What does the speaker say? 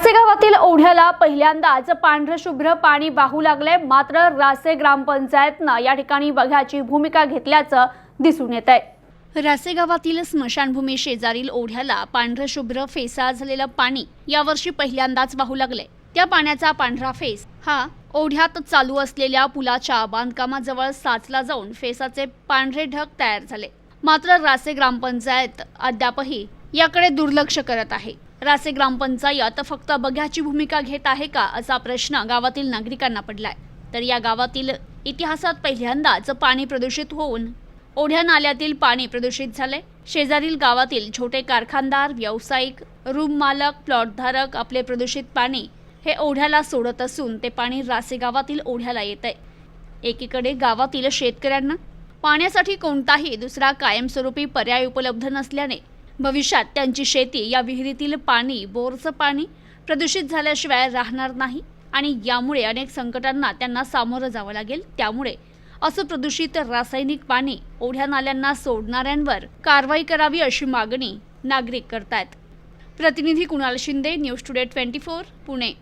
रासे गावातील ओढ्याला पहिल्यांदाच पांढरशुभ्र पाणी वाहू लागले मात्र रासे ग्रामपंचायतनं या ठिकाणी बघ्याची भूमिका घेतल्याचं दिसून येत आहे रासे गावातील स्मशानभूमी शेजारील ओढ्याला पांढरशुभ्र फेसा झालेलं पाणी यावर्षी पहिल्यांदाच वाहू लागले त्या पाण्याचा पांढरा फेस हा ओढ्यात चालू असलेल्या पुलाच्या बांधकामाजवळ साचला जाऊन फेसाचे पांढरे ढग तयार झाले. मात्र रासे ग्रामपंचायत अद्यापही याकडे दुर्लक्ष करत आहे. रासे ग्रामपंचायत फक्त बघ्याची भूमिका घेत आहे का असा प्रश्न गावातील नागरिकांना पडलाय. तर या गावातील इतिहासात पहिल्यांदाच पाणी प्रदूषित होऊन ओढ्या नाल्यातील पाणी प्रदूषित झाले शेजारील गावातील छोटे कारखानदार व्यावसायिक रूम मालक प्लॉटधारक आपले प्रदूषित पाणी हे ओढ्याला सोडत असून ते पाणी रासे गावातील ओढ्याला येत आहे एकीकडे गावातील शेतकऱ्यांना पाण्यासाठी कोणताही दुसरा कायमस्वरूपी पर्याय उपलब्ध नसल्याने भविष्यात त्यांची शेती या विहिरीतील पाणी बोरचं पाणी प्रदूषित झाल्याशिवाय राहणार नाही आणि यामुळे अनेक संकटांना त्यांना सामोरं जावं लागेल. त्यामुळे असं प्रदूषित रासायनिक पाणी ओढ्या नाल्यांना सोडणाऱ्यांवर कारवाई करावी अशी मागणी नागरिक करतायत. प्रतिनिधी Kunal Shinde news today twenty four Pune.